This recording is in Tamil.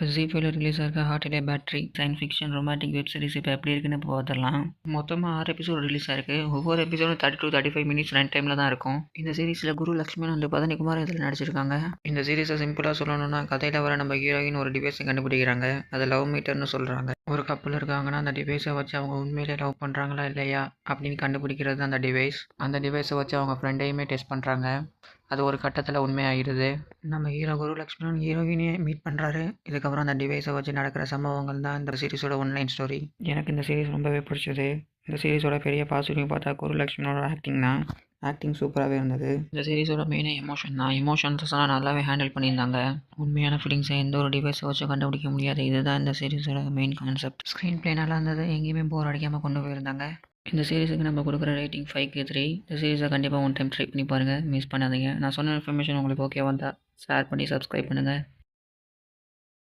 இப்போ ஜி ஃபைவ்ல release ஆகிருக்க hard day battery science fiction romantic web series இப்போ எப்படி இருக்குன்னு இப்போ பார்த்துடலாம். மொத்தமாக ஆறு எபிசோட் ரிலீஸ் ஆயிருக்கு. ஒவ்வொரு எபிசோடும் thirty two thirty five minutes run டைமில் தான் இருக்கும். இந்த சீரிஸில் குரு லக்ஷ்மன் வந்து பதனிக்குமார் இதில் நடிச்சிருக்காங்க. இந்த சீரிஸை சிம்பிளாக சொல்லணும்னா கதையில் வர நம்ம ஹீரோயின் ஒரு டிவைஸை கண்டுபிடிக்கிறாங்க. அதை லவ் மீட்டர்னு சொல்கிறாங்க ஒரு கப்பல் இருக்காங்கன்னா அந்த டிவைஸை வச்சு அவங்க உண்மையிலே லவ் பண்ணுறாங்களா இல்லையா அப்படின்னு கண்டுபிடிக்கிறது தான் அந்த டிவைஸ் அந்த டிவைஸை வச்சு அவங்க ஃப்ரெண்டையுமே டெஸ்ட் பண்ணுறாங்க அது ஒரு கட்டத்தில் உண்மையாகிடுது நம்ம ஹீரோ குரு லக்ஷ்மணன் ஹீரோயினே மீட் பண்ணுறாரு இதுக்கப்புறம் அந்த டிவைஸை வச்சு நடக்கிற சம்பவங்கள் தான் இந்த சீரிஸோட ஒன்லைன் ஸ்டோரி எனக்கு இந்த சீரிஸ் ரொம்பவே பிடிச்சது. இந்த சீரிஸோட பெரிய பாசிட்டிவ் பார்த்தா குரு லக்ஷ்மணோட ஆக்டிங் தான். ஆக்டிங் சூப்பராகவே இருந்தது. இந்த சீரிஸோட மெயினே எமோஷன் தான். எமோஷன்ஸ்லாம் நல்லாவே ஹேண்டில் பண்ணியிருந்தாங்க. உண்மையான ஃபீலிங்ஸை எந்த ஒரு டிவைஸை வச்சு கண்டுபிடிக்க முடியாது. இதுதான் இந்த சீரிஸோட மெயின் கான்செப்ட் ஸ்க்ரீன் ப்ளே நல்லா இருந்தது. எங்கேயுமே போர் அடிக்காமல் கொண்டு போயிருந்தாங்க. இந்த சீரிஸுக்கு நம்ம கொடுக்குற ரேட்டிங் ஃபைவ்க்கு த்ரீ இந்த சீரிஸை கண்டிப்பாக ஒன் டைம் ட்ரை பண்ணி பாருங்கள் மிஸ் பண்ணாதீங்க. நான் சொன்ன இன்ஃபர்மேஷன் உங்களுக்கு ஓகே வந்தால் ஷேர் பண்ணி சப்ஸ்கிரைப் பண்ணுங்கள்